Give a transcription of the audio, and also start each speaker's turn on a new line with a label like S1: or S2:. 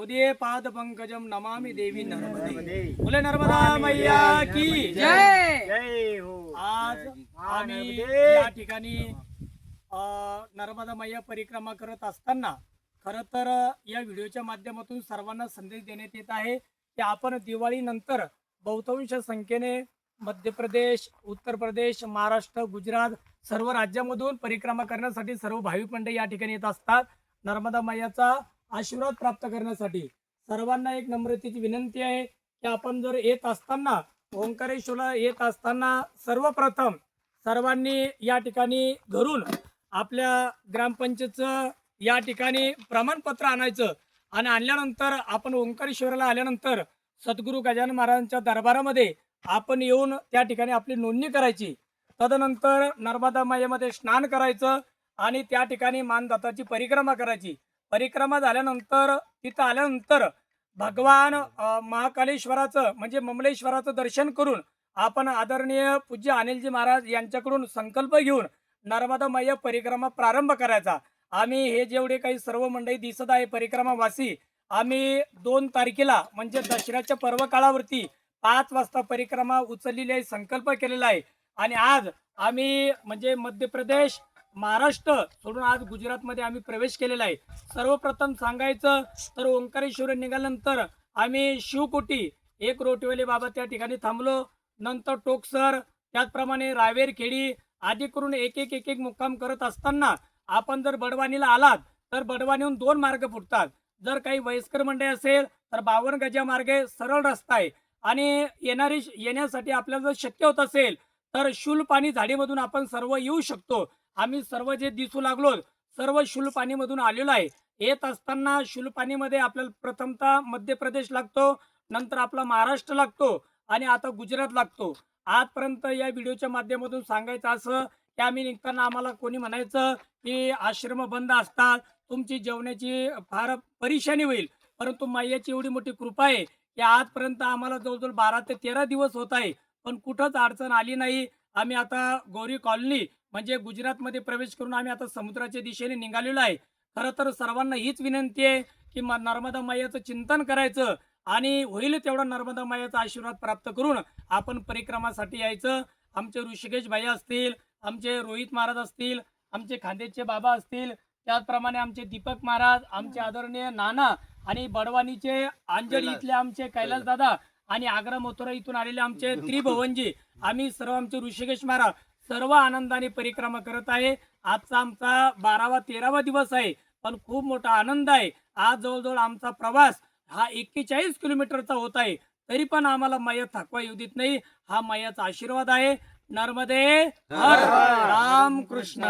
S1: उदे पाद पंकजम नमामि देवी नर्मदे। बोले नर्मदा मैया की
S2: जय।
S3: जय हो।
S1: आज आम्ही
S3: नर्मदे.
S1: या ठिकाणी नर्मदा मैया परिक्रमा करत असताना खर तर या व्हिडिओच्या माध्यमातून सर्वांना संदेश देण्यात येत आहे की आपण दिवाळीनंतर बहुतांश संख्येने मध्य प्रदेश उत्तर प्रदेश महाराष्ट्र गुजरात सर्व राज्यामधून परिक्रमा करण्यासाठी सर्व भाविक मंडळी या ठिकाणी येत असतात. नर्मदा मैयाचा आशीर्वाद प्राप्त करण्यासाठी. सर्वांना एक नम्रतेची विनंती आहे की आपण जर येत असताना ओंकारेश्वरला येत असताना सर्वप्रथम सर्वांनी या ठिकाणी घरून आपल्या ग्रामपंचायतचं या ठिकाणी प्रमाणपत्र आणायचं आणि आणल्यानंतर आपण ओंकारेश्वराला आल्यानंतर सद्गुरू गजानन महाराजांच्या दरबारामध्ये आपण येऊन त्या ठिकाणी आपली नोंदणी करायची. तदनंतर नर्मदा मायेमध्ये स्नान करायचं आणि त्या ठिकाणी मानदाताची परिक्रमा करायची. परिक्रमा झाल्यानंतर तिथं आल्यानंतर भगवान महाकालेश्वराचं म्हणजे ममलेश्वराचं दर्शन करून आपण आदरणीय पूज्य अनिलजी महाराज यांच्याकडून संकल्प घेऊन नर्मदा परिक्रमा प्रारंभ करायचा. आम्ही हे जेवढे काही सर्व मंडळी दिसत आहे परिक्रमावासी आम्ही दोन तारखेला म्हणजे दसऱ्याच्या पर्व काळावरती पाच वाजता परिक्रमा उचललेली आहे संकल्प केलेला आहे. आणि आज आम्ही म्हणजे मध्य प्रदेश महाराष्ट्र सोडून आज गुजरातमध्ये आम्ही प्रवेश केलेला आहे. सर्वप्रथम सांगायचं तर ओंकारेश्वर निघाल्यानंतर आम्ही शिवकोटी एक रोटीवाले बाबा त्या ठिकाणी थांबलो. नंतर टोकसर त्याचप्रमाणे रावेर खेडी आदी करून एक एक एक एक मुक्काम करत असताना आपण जर बडवानीला आलात तर बडवानीहून दोन मार्ग फुटतात. जर काही वयस्कर मंडळी असेल तर बावन्न गजा मार्गे सरळ रस्ता आहे. आणि येणारी येण्यासाठी आपल्याला जर शक्य होत असेल तर शुलपाणी झाडीमधून आपण सर्व येऊ शकतो. आम्ही सर्व जे दिसू लागलो सर्व शुलपाणीमधून आलेलो आहे. येत असताना शूल आपल्याला प्रथमतः मध्य प्रदेश लागतो नंतर आपला महाराष्ट्र लागतो आणि आता गुजरात लागतो. आजपर्यंत या व्हिडिओच्या माध्यमातून सांगायचं असं की आम्ही निघताना आम्हाला कोणी म्हणायचं की आश्रम बंद असतात तुमची जेवणाची फार परेशानी होईल. परंतु मैयाची एवढी मोठी कृपा आहे की आजपर्यंत आम्हाला जवळजवळ बारा ते तेरा दिवस होत आहे. पण कुठंच अडचण आली नाही. आम्ही आता गौरी कॉलनी म्हणजे गुजरातमध्ये प्रवेश करून आम्ही आता समुद्राच्या दिशेने निघालेलो आहे. खरं तर सर्वांना हीच विनंती आहे की नर्मदा मैयाचं चिंतन करायचं आणि होईल तेवढा नर्मदा मैयाचा आशीर्वाद प्राप्त करून आपण परिक्रमासाठी यायचं. आमचे ऋषिकेश भाई असतील आमचे रोहित महाराज असतील आमचे खांदेचे बाबा असतील त्याचप्रमाणे आमचे दीपक महाराज आमचे आदरणीय नाना आणि बडवानीचे अंजली इथले आमचे कैलास. दादा आणि आग्रा मथुरा इथून आलेले आमचे त्रिभुवनजी. आम्ही सर्व आमचे ऋषिकेश महाराज सर्व आनंदाने परिक्रमा करत आहे. आजचा आमचा बारावा तेरावा दिवस आहे पण खूप मोठा आनंद आहे. आज जवळजवळ आमचा प्रवास हा एक्केचाळीस किलोमीटरचा होत आहे. तरी पण आम्हाला माया थकवा येऊ देत नाही. हा मायाचा आशीर्वाद आहे. नर्मदे हर राम कृष्ण.